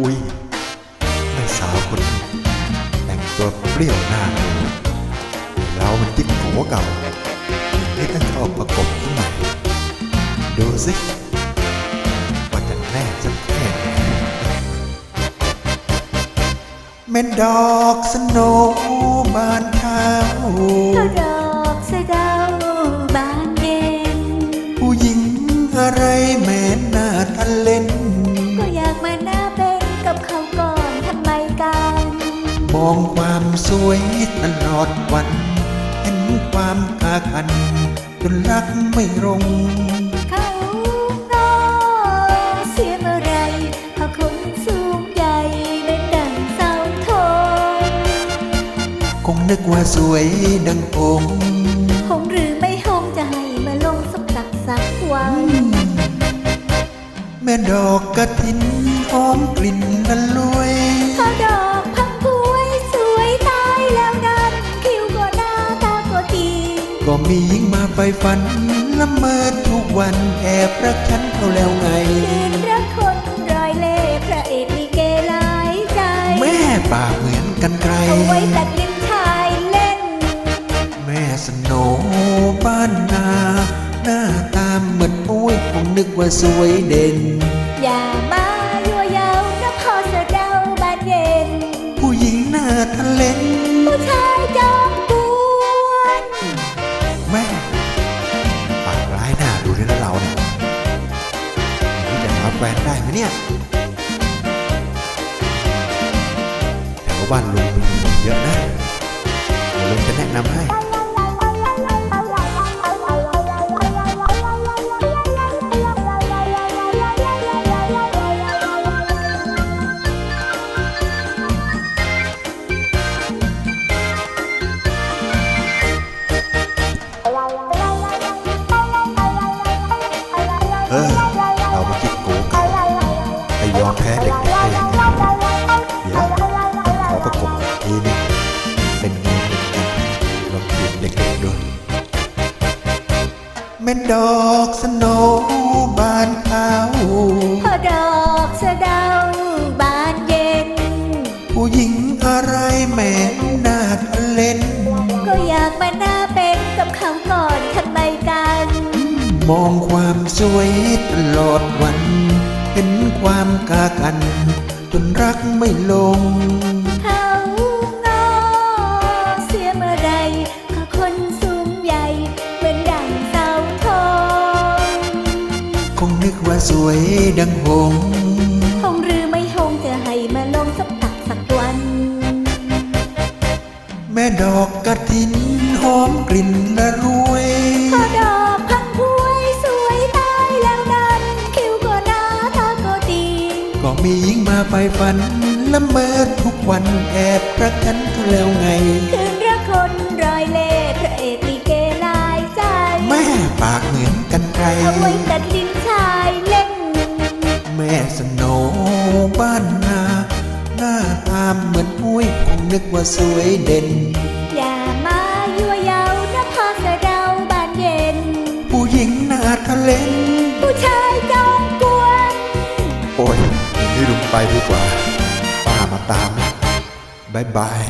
อุ้ยแม่สาวคนนี้แต่งตัวเปรี้ยวหน้าดูเรามันจิ๊กโกเก่านี่ต้องเข้าประกบที่ใหม่ดูสิว่าจะแน่สักแค่ไหนแม่ดอกสโนบานเท้าก็ดอกสะเดาบานเย็นผู้หญิงอะไรแม่หน้าทันเล่น วามสวยตลอดวันเห็นความกากัน จนรักไม่ลงเขางอเสียเมื่อไรพอคนสูงใหญ่เป็นดังเสาธงคงนึกว่าสวยดังองค์หงหรือไม่หงจะให้มาลงสักตักสักวันแม่ดอกกระถินหอมกลิ่นละลวย ก็มีหญิงมาไปฝันละเมิดทุกวันแอบรักฉันเขาแล้วไงคืนรักคนรอยเล่ห์พระเอกลิเกหลายใจ แม่ปากเหมือนกันไกลเอาไว้ตัดลิ้นชายเล่น แม่สโนบ้านนา หน้าตามเหมือนปุ้ยคงนึกว่าสวยเด่น อย่ามายั่วเย้านะพอสะเดาบานเย็น ผู้หญิงหน้าทะเลน แฟนได้ไหมเนี่ยแถวบ้านลุงมีหนุ่มเยอะนะเดี๋ยวลุงจะแนะนำให้เออเรามาคิดกเก่าไปย อมแพ้เด็กๆได้ยังไงเดี๋ยวต้องขอประกบอีกทีนึงเป็นไงเป็นไงลองจีบเด็กๆดูแม่ดอกสโนบานขาวพอดอกสะเดาบานเย็น ผู้หญิงอะไรแม่หน้าทะเลนก็อยากมาหน้าเป็นกับเขาก่อนทำไมกัน มองความสวยตลอดวัน เห็นความกากัน จนรักไม่ลง เขางอเสียเมื่อไรพอคนสูงใหญ่เป็นดังเสาธงคงนึกว่าสวยดังหงส์หงหรือไม่หงจะให้มาลงสักตักสักวัน แม่ดอกกระถินหอมกลิ่นละรวย ไปฝันละเมิดทุกวันแอบรักฉันเขาแล้วไง คืนรักคนรอยเล่ห์พระเอกลิเกหลายใจ แม่ปากเหมือนกันไกลเอาไว้ตัดลิ้นชายเล่น แม่สโนบ้านนา หน้าตามเหมือนปุ้ยคงนึกว่าสวยเด่น ตาม บ๊ายบาย